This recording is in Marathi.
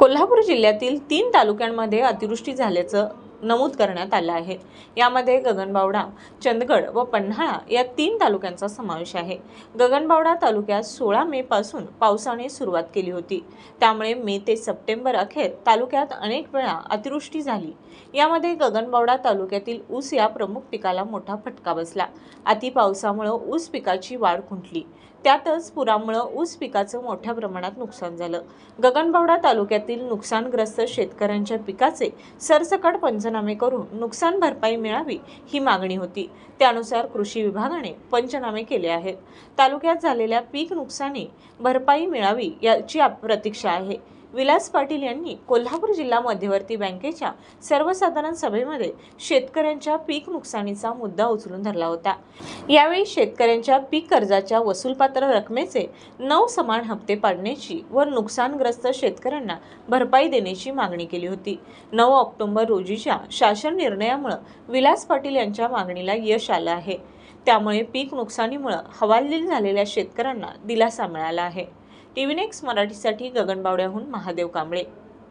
कोल्हापूर जिल्ह्यातील तीन तालुक्यांमध्ये अतिवृष्टी झाल्याचं नमूद करण्यात आलं आहे. यामध्ये गगनबावडा चंदगड व पन्हाळा या तीन तालुक्यांचा समावेश आहे. गगनबावडा तालुक्यात सोळा मे पासून पावसाने सुरुवात केली होती. त्यामुळे मे ते सप्टेंबर अखेर तालुक्यात अनेक वेळा अतिवृष्टी झाली. यामध्ये गगनबावडा तालुक्यातील ऊस या प्रमुख पिकाला मोठा फटका बसला. अति पावसामुळं ऊस पिकाची वाढ खुंटली. त्यातच पुरामुळं ऊस पिकाचं मोठ्या प्रमाणात नुकसान झालं. गगनबावडा तालुक्यातील नुकसानग्रस्त शेतकऱ्यांच्या पिकाचे सरसकट पंचनामे करून नुकसान भरपाई मिळावी ही मागणी होती. त्यानुसार कृषी विभागाने पंचनामे केले आहेत. तालुक्यात झालेल्या पीक नुकसानी भरपाई मिळावी याची प्रतीक्षा आहे. विलास पाटील यांनी कोल्हापूर जिल्हा मध्यवर्ती बँकेच्या सर्वसाधारण सभेमध्ये शेतकऱ्यांच्या पीक नुकसानीचा मुद्दा उचलून धरला होता. यावेळी शेतकऱ्यांच्या पीक कर्जाच्या वसूलपात्र रकमेचे नऊ समान हप्ते पाडण्याची व नुकसानग्रस्त शेतकऱ्यांना भरपाई देण्याची मागणी केली होती. नऊ ऑक्टोबर रोजीच्या शासन निर्णयामुळे विलास पाटील यांच्या मागणीला यश आलं आहे. त्यामुळे पीक नुकसानीमुळे हवालदिल झालेल्या शेतकऱ्यांना दिलासा मिळाला आहे. टी व्ही नेक्स्ट मराठीसाठी गगनबावड्याहून महादेव कांबळे